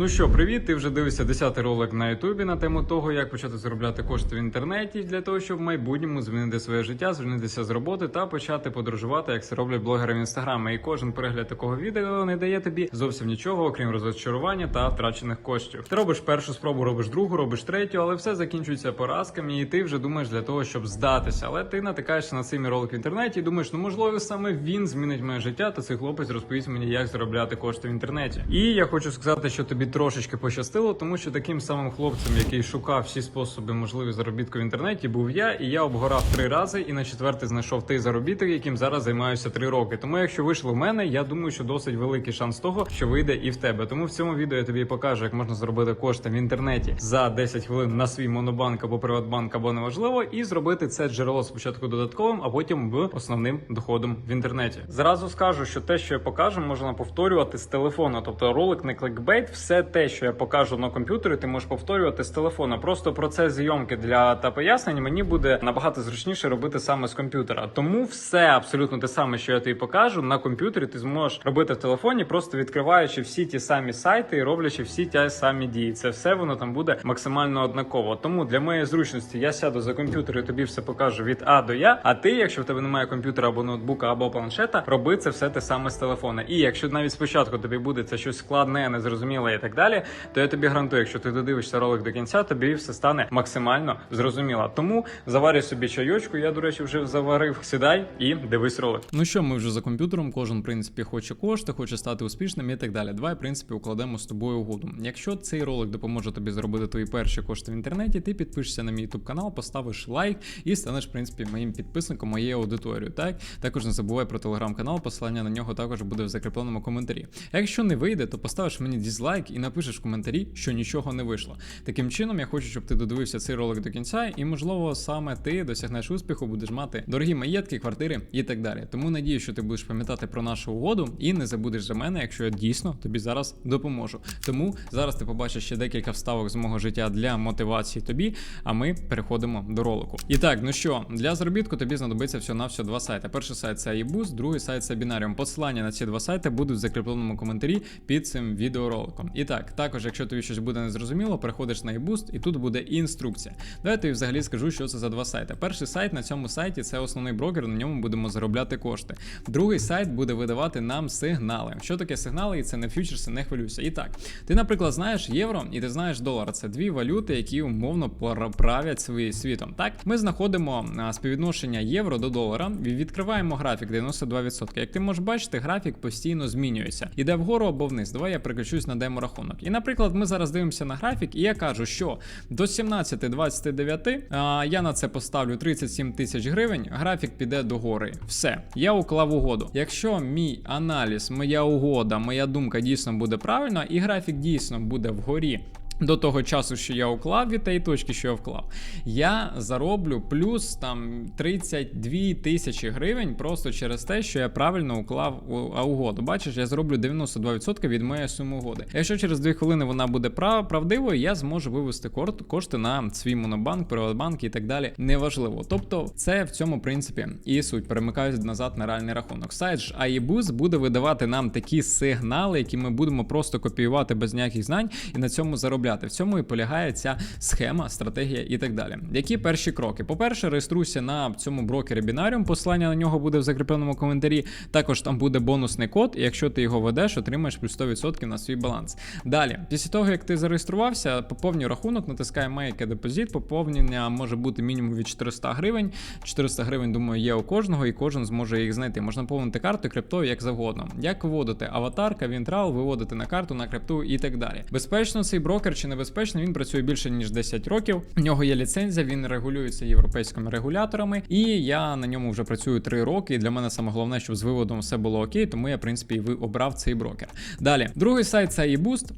Ну що, привіт! Ти вже дивишся 10-й ролик на Ютубі на тему того, як почати заробляти кошти в інтернеті для того, щоб в майбутньому змінити своє життя, звільнитися з роботи та почати подорожувати, як це роблять блогери в інстаграмі. І кожен перегляд такого відео не дає тобі зовсім нічого, окрім розчарування та втрачених коштів. Ти робиш першу спробу, робиш другу, робиш третю, але все закінчується поразками, і ти вже думаєш для того, щоб здатися. Але ти натикаєшся на цей мій ролик в інтернеті і думаєш, ну можливо, саме він змінить моє життя, та цей хлопець розповість мені, як заробляти кошти в інтернеті. І я хочу сказати, що тобі трошечки пощастило, тому що таким самим хлопцем, який шукав всі способи можливі заробітку в інтернеті, був я, і я обгорав три рази, і на четвертий знайшов той заробіток, яким зараз займаюся три роки. Тому, якщо вийшло в мене, я думаю, що досить великий шанс того, що вийде і в тебе. Тому в цьому відео я тобі покажу, як можна заробити кошти в інтернеті за 10 хвилин на свій монобанк або приватбанк, або неважливо, і зробити це джерело спочатку додатковим, а потім в основним доходом в інтернеті. Зразу скажу, що те, що я покажу, можна повторювати з телефону. Тобто ролик не кликбейт, все те, що я покажу на комп'ютері, ти можеш повторювати з телефона. Просто процес зйомки для та пояснень мені буде набагато зручніше робити саме з комп'ютера. Тому все абсолютно те саме, що я тобі покажу на комп'ютері, ти зможеш робити в телефоні, просто відкриваючи всі ті самі сайти і роблячи всі ті самі дії. Це все воно там буде максимально однаково. Тому для моєї зручності я сяду за комп'ютер і тобі все покажу від А до Я. А ти, якщо в тебе немає комп'ютера або ноутбука або планшета, роби це все те саме з телефона. І якщо навіть спочатку тобі буде це щось складне, незрозуміле так далі, то я тобі гарантую, якщо ти додивишся ролик до кінця, тобі все стане максимально зрозуміло. Тому заварюй собі чайочку. Я, до речі, вже заварив. Сідай і дивись ролик. Ну що, ми вже за комп'ютером. Кожен в принципі хоче кошти, хоче стати успішним і так далі. Давай, в принципі, укладемо з тобою угоду. Якщо цей ролик допоможе тобі зробити твої перші кошти в інтернеті, ти підпишешся на мій YouTube канал, поставиш лайк і станеш, в принципі, моїм підписником, моєю аудиторією. Так також не забувай про телеграм-канал, посилання на нього також буде в закріпленому коментарі. Якщо не вийде, то поставиш мені дізлайк і напишеш в коментарі, що нічого не вийшло. Таким чином, я хочу, щоб ти додивився цей ролик до кінця, і можливо саме ти досягнеш успіху, будеш мати дорогі маєтки, квартири і так далі. Тому надію, що ти будеш пам'ятати про нашу угоду і не забудеш за мене, якщо я дійсно тобі зараз допоможу. Тому зараз ти побачиш ще декілька вставок з мого життя для мотивації тобі. А ми переходимо до ролику. І так, ну що, для заробітку тобі знадобиться всього на все два сайти. Перший сайт це iBoost, другий сайт це Binarium. Посилання на ці два сайти будуть в закріпленому коментарі під цим відеороликом. І так, також, якщо тобі щось буде незрозуміло, переходиш на iBoost і тут буде інструкція. Давайте я взагалі скажу, що це за два сайти. Перший сайт на цьому сайті це основний брокер, на ньому будемо заробляти кошти. Другий сайт буде видавати нам сигнали. Що таке сигнали? І це не фьючерси, не хвилюйся. І так, ти, наприклад, знаєш євро і ти знаєш долар. Це дві валюти, які умовно правлять світом. Так, ми знаходимо співвідношення євро до долара. Відкриваємо графік 92%. Як ти можеш бачити, графік постійно змінюється. Іде вгору або вниз. Давай я переключусь на демо-рахунок. І, наприклад, ми зараз дивимося на графік, і я кажу, що до 17.29 а, я на це поставлю 37 тисяч гривень. Графік піде до гори. Все, я уклав угоду. Якщо мій аналіз, моя угода, моя думка дійсно буде правильна, і графік дійсно буде вгорі. До того часу, що я уклав від тієї точки, що я вклав, я зароблю плюс там 32 тисячі гривень просто через те, що я правильно уклав угоду. Бачиш, я зроблю 92% від моєї суми угоди. Якщо через 2 хвилини вона буде прав, правдивою, я зможу вивести кошти на свій монобанк, приватбанк і так далі. Неважливо. Тобто, це в цьому принципі і суть. Перемикаюсь назад на реальний рахунок. Сайт ж iBoost буде видавати нам такі сигнали, які ми будемо просто копіювати без ніяких знань, і на цьому заробляти. В цьому і полягає ця схема, стратегія і так далі. Які перші кроки? По-перше, реєструйся на цьому брокері Binarium, посилання на нього буде в закріпленому коментарі. Також там буде бонусний код, і якщо ти його ведеш, отримаєш плюс 100% на свій баланс. Далі, після того, як ти зареєструвався, поповнюй рахунок, натискай Make a Deposit, поповнення може бути мінімум від 400 гривень. 400 гривень, думаю, є у кожного, і кожен зможе їх знайти. Можна поповнити карту криптою як завгодно. Як виводити аватарка, Вінтрал, виводити на карту, на крипту і так далі. Безпечно цей брокер чи небезпечно, він працює більше ніж 10 років. У нього є ліцензія, він регулюється європейськими регуляторами, і я на ньому вже працюю 3 роки. І для мене саме головне, щоб з виводом все було окей, тому я, в принципі, і обрав цей брокер. Далі, другий сайт це eBoost.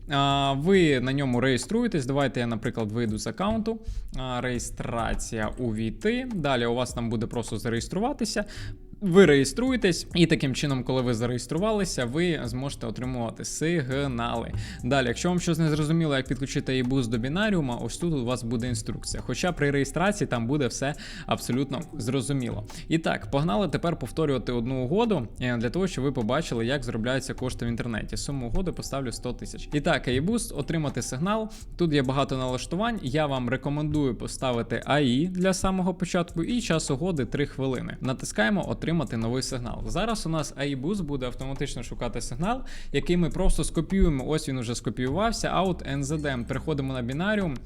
Ви на ньому реєструєтесь. Давайте я, наприклад, вийду з аккаунту. Реєстрація увійти. Далі у вас там буде просто зареєструватися. Ви реєструєтесь, і таким чином, коли ви зареєструвалися, ви зможете отримувати сигнали. Далі, якщо вам щось не зрозуміло, як підключити e-boost до бінаріума, ось тут у вас буде інструкція. Хоча при реєстрації там буде все абсолютно зрозуміло. І так, погнали тепер повторювати одну угоду е, для того, щоб ви побачили, як заробляються кошти в інтернеті. Суму угоди поставлю 100 тисяч. І так, e-boost, отримати сигнал. Тут є багато налаштувань. Я вам рекомендую поставити AI для самого початку і час угоди 3 хвилини. Натискаємо отримати новий сигнал. Зараз у нас AI-Boost буде автоматично шукати сигнал, який ми просто скопіюємо. Ось він уже скопіювався. Out NZM. Переходимо на бінаріум,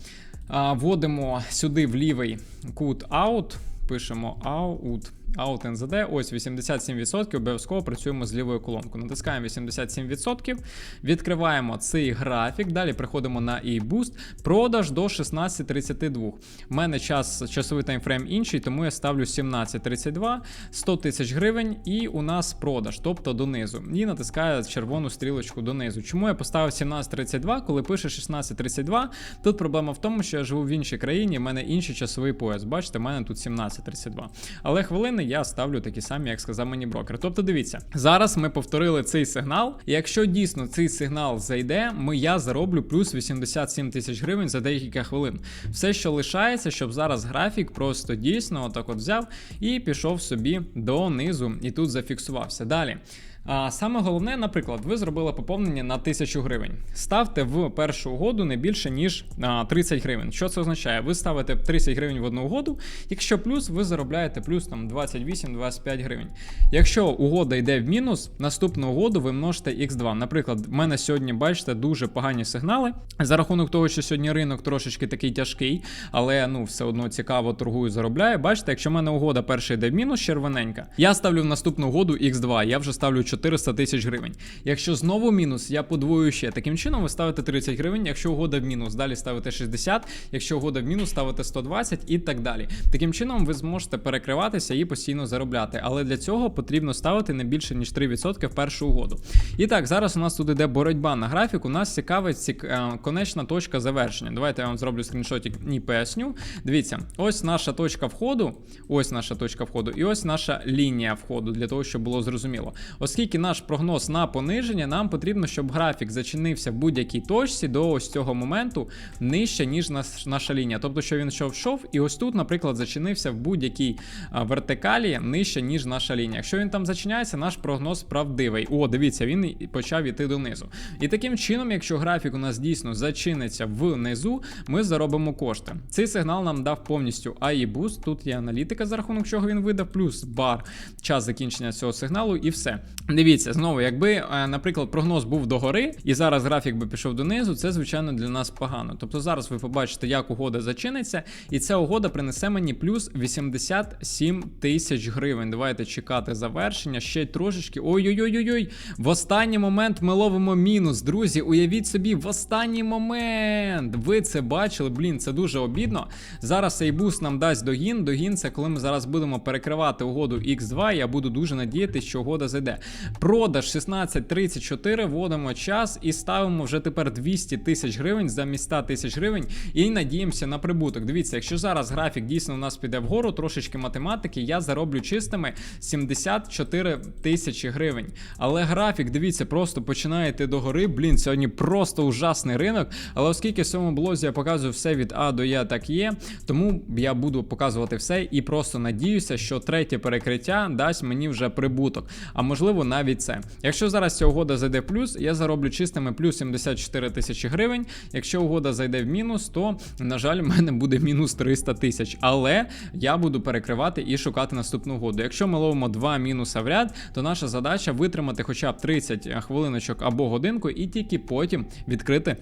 вводимо сюди в лівий кут out, пишемо out. Out NZD, ось 87%, обов'язково працюємо з лівою колонкою. Натискаємо 87%, відкриваємо цей графік, далі приходимо на e-boost, продаж до 16.32. У мене час, часовий таймфрейм інший, тому я ставлю 17.32, 100 тисяч гривень, і у нас продаж, тобто донизу. І натискаю червону стрілочку донизу. Чому я поставив 17.32, коли пише 16.32? Тут проблема в тому, що я живу в іншій країні, в мене інший часовий пояс. Бачите, в мене тут 17.32. Але хвилини я ставлю такі самі, як сказав мені брокер. Тобто, дивіться, зараз ми повторили цей сигнал. Якщо дійсно цей сигнал зайде, ми я зароблю плюс 87 тисяч гривень за декілька хвилин. Все, що лишається, щоб зараз графік просто дійсно отак от взяв і пішов собі донизу, і тут зафіксувався. Далі. А саме головне, наприклад, ви зробили поповнення на 1000 гривень. Ставте в першу угоду не більше ніж 30 гривень. Що це означає? Ви ставите 30 гривень в одну угоду, якщо плюс, ви заробляєте плюс там 28-25 гривень. Якщо угода йде в мінус, наступну угоду ви множите x2. Наприклад, в мене сьогодні, бачите, дуже погані сигнали. За рахунок того, що сьогодні ринок трошечки такий тяжкий, але ну все одно цікаво торгую, заробляю. Бачите, якщо в мене угода перша йде в мінус, червоненька, я ставлю в наступну угоду x2. Я вже ставлю 400 тисяч гривень. Якщо знову мінус, я подвою ще. Таким чином ви ставите 30 гривень, якщо угода в мінус, далі ставите 60, якщо угода в мінус, ставите 120 і так далі. Таким чином ви зможете перекриватися і постійно заробляти. Але для цього потрібно ставити не більше ніж 3% в першу угоду. І так, зараз у нас тут іде боротьба на графіку. Нас цікавить цік... е, конечна точка завершення. Давайте я вам зроблю скріншотик і поясню. Дивіться, ось наша точка входу, ось наша точка входу, і ось наша лінія входу, для того, щоб було зрозуміло. Оскільки наш прогноз на пониження, нам потрібно, щоб графік зачинився в будь-якій точці до ось цього моменту нижче, ніж наша лінія. Тобто, що він йшов йшов, і ось тут, наприклад, зачинився в будь-якій вертикалі нижче, ніж наша лінія. Якщо він там зачиняється, наш прогноз правдивий. О, дивіться, він почав іти донизу. І таким чином, якщо графік у нас дійсно зачиниться внизу, ми заробимо кошти. Цей сигнал нам дав повністю AI Boost. Тут є аналітика, за рахунок чого він видав, плюс бар, час закінчення цього сигналу, і все. Дивіться, знову, якби, е, наприклад, прогноз був догори, і зараз графік би пішов донизу, це звичайно для нас погано. Тобто зараз ви побачите, як угода зачиниться, і ця угода принесе мені плюс 87 тисяч гривень. Давайте чекати завершення. Ще трошечки. Ой-ой-ой-ой. В останній момент ми ловимо мінус. Друзі, уявіть собі, в останній момент. Ви це бачили, блін, це дуже обідно. Зараз цей буст нам дасть догін. Догін це коли ми зараз будемо перекривати угоду X2. Я буду дуже надіятися, що угода зайде. Продаж 16.34, вводимо час і ставимо вже тепер 200 тисяч гривень замість 100 тисяч гривень і надіємося на прибуток. Дивіться, якщо зараз графік дійсно у нас піде вгору, трошечки математики, я зароблю чистими 74 тисячі гривень. Але графік, дивіться, просто починає йти догори. Блін, сьогодні просто ужасний ринок. Але оскільки в цьому блозі я показую все від А до Я так є, тому я буду показувати все і просто надіюся, що третє перекриття дасть мені вже прибуток. А можливо, навіть це. Якщо зараз ця угода зайде в плюс, я зароблю чистими плюс 74 тисячі гривень. Якщо угода зайде в мінус, то на жаль, в мене буде мінус 300 тисяч. Але я буду перекривати і шукати наступну угоду. Якщо ми ловимо два мінуса в ряд, то наша задача витримати хоча б 30 хвилиночок або годинку, і тільки потім відкрити.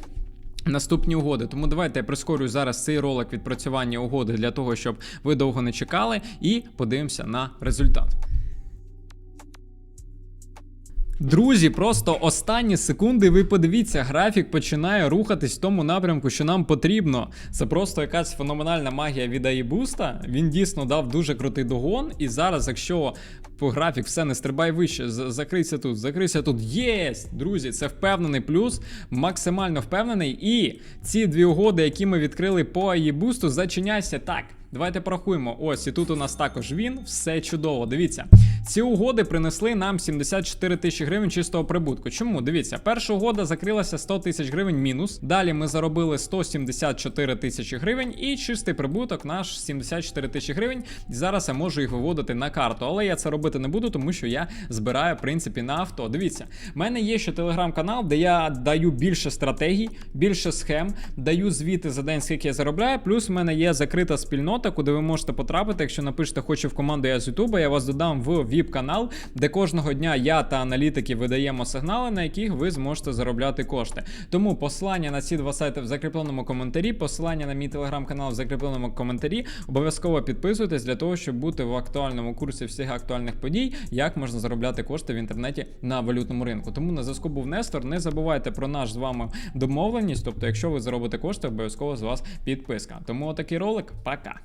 Наступні угоди, тому давайте я прискорюю зараз цей ролик відпрацювання угоди для того, щоб ви довго не чекали, і подивимося на результат. Друзі, просто останні секунди. Ви подивіться, графік починає рухатись в тому напрямку, що нам потрібно. Це просто якась феноменальна магія від Аїбуста. Він дійсно дав дуже крутий догон. І зараз, якщо по графік все не стрибай вище, закрийся тут, закрийся тут. Єсть! Друзі, це впевнений плюс, максимально впевнений. І ці дві угоди, які ми відкрили по Аїбусту, зачиняйся так. Давайте порахуємо. Ось і тут у нас також він. Все чудово. Дивіться, ці угоди принесли нам 74 тисячі гривень чистого прибутку. Чому? Дивіться, перша угода закрилася 100 тисяч гривень мінус. Далі ми заробили 174 тисячі гривень, і чистий прибуток наш 74 тисячі гривень. Зараз я можу їх виводити на карту. Але я це робити не буду, тому що я збираю в принципі на авто. Дивіться, в мене є ще телеграм-канал, де я даю більше стратегій, більше схем, даю звіти за день, скільки я заробляю. Плюс в мене є закрита спільнота, куди ви можете потрапити. Якщо напишете хочу в команду я з Ютуба, я вас додам в vip канал, де кожного дня я та аналітики видаємо сигнали, на яких ви зможете заробляти кошти. Тому посилання на ці два сайти в закріпленому коментарі, посилання на мій телеграм-канал в закріпленому коментарі. Обов'язково підписуйтесь для того, щоб бути в актуальному курсі всіх актуальних подій, як можна заробляти кошти в інтернеті на валютному ринку. Тому на зв'язку був Нестор. Не забувайте про наш з вами домовленість. Тобто, якщо ви заробите кошти, обов'язково з вас підписка. Тому отакий ролик. Пока.